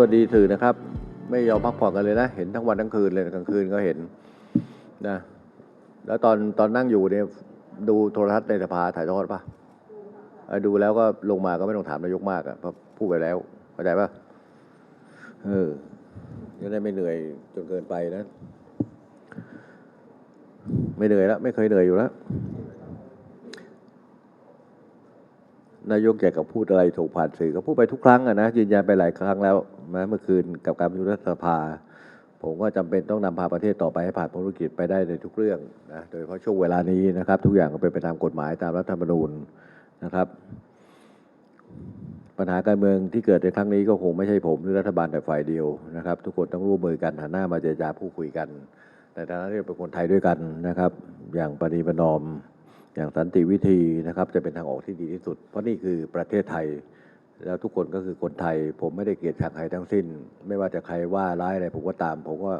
วัสดีสื่อนะครับ ไม่ยอมพักผ่อนกันเลยนะ เห็นทั้งวันทั้งคืนเลยกลางคืนก็เห็นนะแล้วตอนตอนนั่งอยู่เนี่ยดูโทรทัศน์ในสภาถ่ายทอดปะดูแล้วก็ลงมาก็ไม่ต้องถามนายกมากอะเพราะพูดไปแล้วเข้าใจปะเออจะได้ไม่เหนื่อยจนเกินไปนะ ไม่เหนื่อยแล้วไม่เคยเหนื่อยอยู่แล้ว นายกอยากกับพูดอะไรถูกผ่านสื่อก็พูดไปทุกครั้งนะยืนยันไปหลายครั้งแล้วนะเมื่อคืนกับการประชุมรัฐสภา ผมก็จำเป็นต้องนำพาประเทศต่อไปให้ผ่านพ้นวิกฤตไปได้ในทุกเรื่องนะโดยเฉพาะช่วงเวลานี้นะครับ ทุกอย่างก็เป็นไปตามกฎหมายตามรัฐธรรมนูญนะครับ ปัญหาการเมืองที่เกิดในครั้งนี้ก็คงไม่ใช่ผมหรือรัฐบาลแต่ฝ่ายเดียวนะครับ ทุกคนต้องร่วมมือกันหันหน้ามาเจรจาพูดคุยกันในฐานะที่เราเป็นคนไทยด้วยกันนะครับ อย่างปณีประนอม อย่างสันติวิธีนะครับ จะเป็นทางออกที่ดีที่สุด เพราะนี่คือประเทศไทย แล้วทุกคนก็คือคนไทย ผมไม่ได้เกลียดชังใครทั้งสิ้น ไม่ว่าจะใครว่าร้ายอะไรผมก็ตาม ผมก็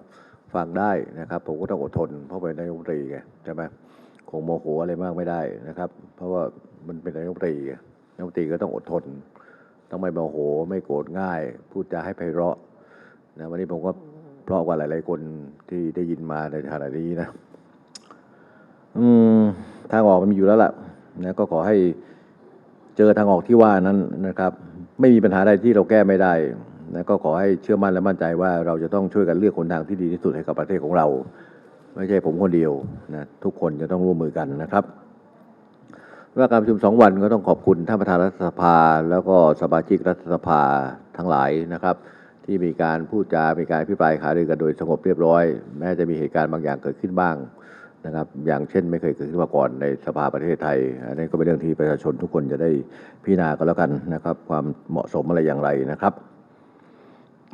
ฟังได้นะครับ ผมก็ต้องอดทน เพราะเป็นนายกรัฐมนตรีไงใช่ไหมคงโมโหอะไรมากไม่ได้นะครับ เพราะว่ามันเป็นนายกรัฐมนตรีนายกรัฐมนตรีก็ต้องอดทน ต้องไม่โมโหไม่โกรธง่าย พูดจาให้ไพเราะนะวันนี้ผมก็เพราะกว่าหลาย ๆ คนที่ได้ยินมาในขณะนี้นะ อืม ทางออกมันมีอยู่แล้วล่ะนะก็ขอให้เจอทางออกที่ว่านั้นนะครับ ไม่มีปัญหาใดที่เราแก้ไม่ได้นะก็ขอให้เชื่อมั่นและมั่นใจว่าเราจะต้องช่วยกันเลือกคนทางที่ดีที่สุดให้กับประเทศของเรา ไม่ใช่ผมคนเดียวนะทุกคนจะต้องร่วมมือกันนะครับว่าการประชุมสองวันก็ต้องขอบคุณท่านประธานรัฐสภา แล้วก็สมาชิกรัฐสภาทั้งหลายนะครับ ที่มีการพูดจา มีการพิปรายขารือกันโดยสงบเรียบร้อย แม้จะมีเหตุการณ์บางอย่างเกิดขึ้นบ้าง นะครับ อย่างเช่นไม่เคยเกิดขึ้นมาก่อนในสภาประเทศไทย อันนี้ก็เป็นเรื่องที่ประชาชนทุกคนจะได้พิจารณากันแล้วกันนะครับ ความเหมาะสมอะไรอย่างไรนะครับ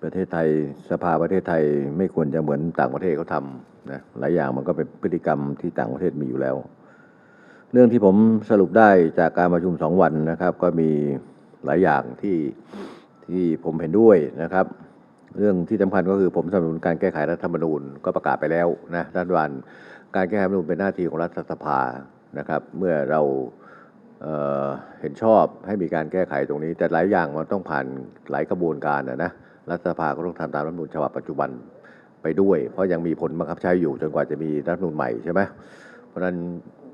ประเทศไทยสภาประเทศไทยไม่ควรจะเหมือนต่างประเทศเขาทำนะหลายอย่างมันก็เป็นพฤติกรรมที่ต่างประเทศมีอยู่แล้ว เรื่องที่ผมสรุปได้จากการประชุมสองวันนะครับ ก็มีหลายอย่างที่ที่ผมเห็นด้วยนะครับ เรื่องที่สำคัญก็คือผมสนับสนุนการแก้ไขรัฐธรรมนูญก็ประกาศไปแล้วนะรัฐบาลการแก้ไขรัฐธรรมนูญเป็นหน้าที่ของรัฐสภานะครับ เมื่อเราเเห็นชอบให้มีการแก้ไขตรงนี้ แต่หลายอย่างมันต้องผ่านหลายกระบวนการนะนะรัฐสภาก็ต้องทำตามรัฐธรรมนูญฉบับปัจจุบันไปด้วย เพราะยังมีผลบังคับใช้อยู่จนกว่าจะมีรัฐธรรมนูญใหม่ใช่ไหมเพราะฉะนั้น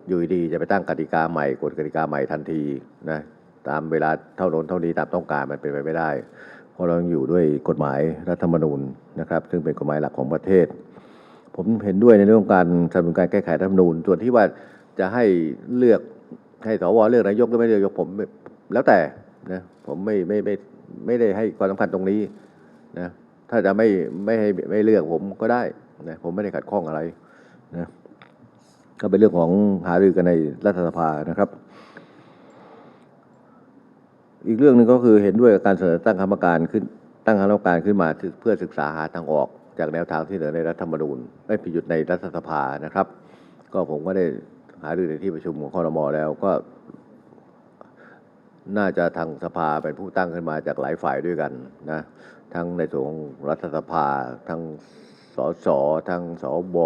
อยู่ดีจะไปตั้งกติกาใหม่กฎกติกาใหม่ทันทีนะตามเวลาเท่าโน้นเท่านี้ตามต้องการมันเป็นไปไม่ได้ ราะเราอยู่ด้วยกฎหมายรัฐธรรมนูญนะครับ ซึ่งเป็นกฎหมายหลักของประเทศ ผมเห็นด้วยในเรื่องการสนับสนุนการแก้ไขรัฐธรรมนูญ ส่วนที่ว่าจะให้เลือกให้สวเลือกนายกหรือไม่เลือกยกผมแล้วแต่นะผมไม่ไม่ไม่ไม่ได้ให้ความสำคัญตรงนี้นะถ้าจะไม่ไม่ให้ไม่เลือกผมก็ได้นะผมไม่ได้ขัดข้องอะไรนะก็เป็นเรื่องของหารือกันในรัฐสภานะครับ อีกเรื่องหนึ่งก็คือเห็นด้วยกับการเสนอตั้งคณะกรรมการขึ้นตั้งคณะกรรมการขึ้นมาเพื่อศึกษาหาทางออก จากแนวทางที่เสนอในรัฐธรรมนูญไม่พิยุดในรัฐสภานะครับ ก็ผมก็ได้หารือในที่ประชุมของคอรมอแล้วก็ น่าจะทางสภาเป็นผู้ตั้งขึ้นมาจากหลายฝ่ายด้วยกันนะทั้งในส่วนของรัฐสภาทั้งสสทั้งสบ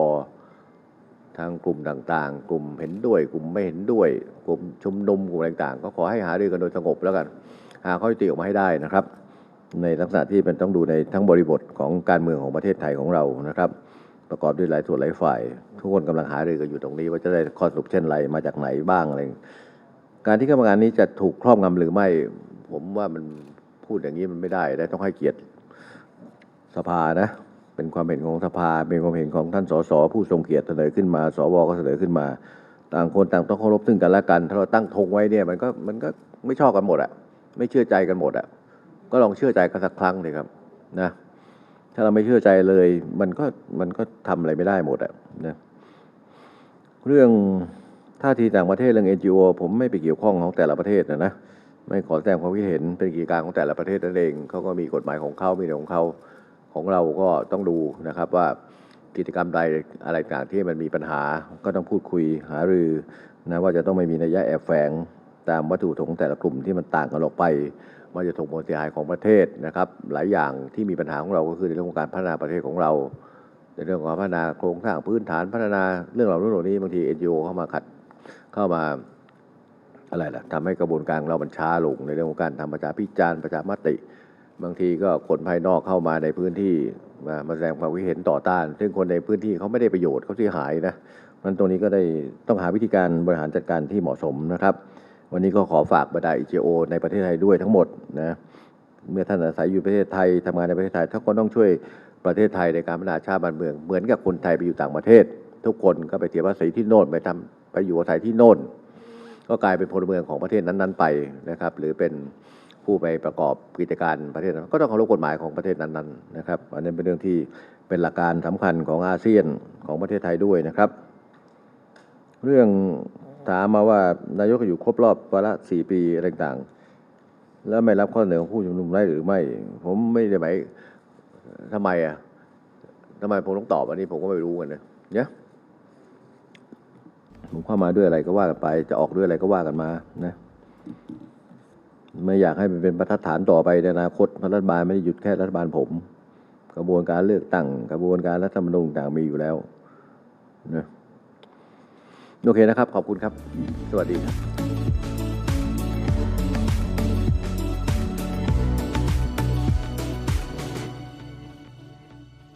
ทางกลุ่มต่างๆ กลุ่มเห็นด้วย กลุ่มไม่เห็นด้วย กลุ่มชุมนุมกลุ่มต่างๆ ก็ขอให้หารือกันโดยสงบแล้วกัน หาข้อยุติออกมาให้ได้นะครับ ในลักษณะที่เป็นต้องดูในทั้งบริบทของการเมืองของประเทศไทยของเรานะครับ ประกอบด้วยหลายส่วนหลายฝ่าย ทุกคนกำลังหารือกันอยู่ตรงนี้ ว่าจะได้ข้อสรุปเช่นไรมาจากไหนบ้างอะไรการที่กรรมการนี้จะถูกครอบงำหรือไม่ ผมว่ามันพูดอย่างนี้มันไม่ได้ได้ต้องให้เกียรติสภานะ เป็นความเห็นของสภา เป็นความเห็นของท่านสสผู้ทรงเกียรติเสนอขึ้นมา สวก็เสนอขึ้นมา ต่างคนต่างต้องเคารพซึ่งกันและกัน ถ้าเราตั้งธงไว้เนี่ยมันก็มันก็ไม่ชอบกันหมดอะไม่เชื่อใจกันหมดอะก็ลองเชื่อใจกันสักครั้งเลยครับนะถ้าเราไม่เชื่อใจเลย มันก็มันก็ทำอะไรไม่ได้หมดอะนะเรื่องท่าทีต่างประเทศเรื่อง NGO ผมไม่ไปเกี่ยวข้องของแต่ละประเทศนะนะไม่ขอแสดงความคิดเห็นเป็นกิจการของแต่ละประเทศนั่นเองเขาก็มีกฎหมายของเขามีเรื่องของเขา ของเราก็ต้องดูนะครับว่ากิจกรรมใดอะไรต่างที่มันมีปัญหา ก็ต้องพูดคุยหารือนะว่าจะต้องไม่มีนัยยะแอบแฝงตามวัตถุประสงค์แต่ละกลุ่มที่มันต่างกันออกไปมันจะส่งผลเสียหายของประเทศนะครับ หลายอย่างที่มีปัญหาของเราก็คือในเรื่องของการพัฒนาประเทศของเรา ในเรื่องของการพัฒนาโครงสร้างพื้นฐานพัฒนาเรื่องเหล่านี้เหล่านี้บางทีเอ็นจีโอเข้ามาขัดเข้ามาอะไรล่ะทำให้กระบวนการเรามันช้าลงในเรื่องของการทำประชาพิจารณ์ประชามติ บางทีก็คนภายนอกเข้ามาในพื้นที่มาแสดงความคิดเห็นต่อต้าน ซึ่งคนในพื้นที่เขาไม่ได้ประโยชน์เขาเสียหายนะมันตรงนี้ก็ได้ต้องหาวิธีการบริหารจัดการที่เหมาะสมนะครับ วันนี้ก็ขอฝากบรรดา EJO ในประเทศไทยด้วยทั้งหมดนะเมื่อท่านอาศัยอยู่ประเทศไทยทำงานในประเทศไทยทุกคนต้องช่วยประเทศไทยในการพัฒนาชาติบ้านเมือง เหมือนกับคนไทยไปอยู่ต่างประเทศ ทุกคนก็ไปเสียภาษีที่โน่นไปทำไปอยู่อาศัยที่โน่น ก็กลายเป็นพลเมืองของประเทศนั้น ๆ ไปนะครับ หรือเป็น ผู้ไปประกอบกิจการประเทศนั้นก็ต้องเคารพกฎหมายของประเทศนั้นๆนะครับอันนี้เป็นเรื่องที่เป็นหลักการสำคัญของอาเซียนของประเทศไทยด้วยนะครับ เรื่องถามมาว่านายกอยู่ครบรอบวาระสี่ปีอะไรต่างๆแล้วไม่รับข้อเสนอของผู้ชุมนุมได้หรือไม่ ผมไม่ได้หมายทำไมอะทำไมผมต้องตอบอันนี้ผมก็ไม่รู้กันนะเนี่ยผมเข้ามาด้วยอะไรก็ว่ากันไป จะออกด้วยอะไรก็ว่ากันมานะ ไม่อยากให้มันเป็นบรรทัดฐานต่อไปในอนาคตพรัฐบาลไม่ได้หยุดแค่รัฐบาลผม กระบวนการเลือกตั้งกระบวนการรัฐธรรมนูญต่างมีอยู่แล้วนะโอเคนะครับ ขอบคุณครับ สวัสดีครับ